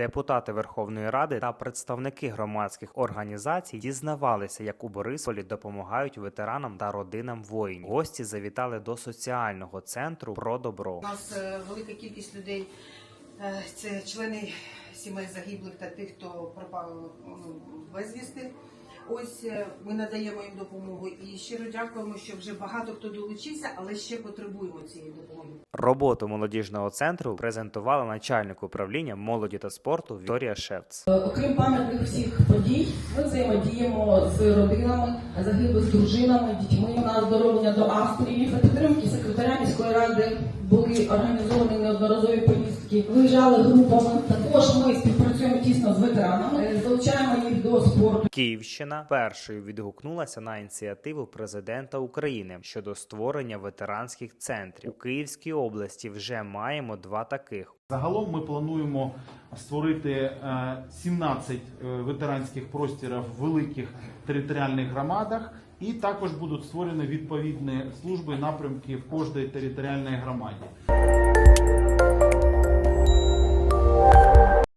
Депутати Верховної Ради та представники громадських організацій дізнавалися, як у Борисполі допомагають ветеранам та родинам воїнів. Гості завітали до соціального центру про добро. У нас е, велика кількість людей е, це члени сімей загиблих та тих, хто пропав ну, безвісти. Ось е, ми надаємо їм допомогу і щиро дякуємо, що вже багато хто долучився, але ще потребуємо цієї допомоги. Роботу молодіжного центру презентувала начальник управління молоді та спорту Вікторія Шевц. Окрім пам'ятних всіх подій, ми взаємодіємо з родинами, загиблих з дружинами, дітьми на оздоровлення до Австрії. За підтримки секретаря міської ради були організовані неодноразові поїздки. Виїжджали групами. Також ми до спорту. Київщина першою відгукнулася на ініціативу президента України щодо створення ветеранських центрів. У Київській області вже маємо два таких. Загалом ми плануємо створити е, 17 е, ветеранських простірів в великих територіальних громадах, і також будуть створені відповідні служби напрямки в кожній територіальній громаді.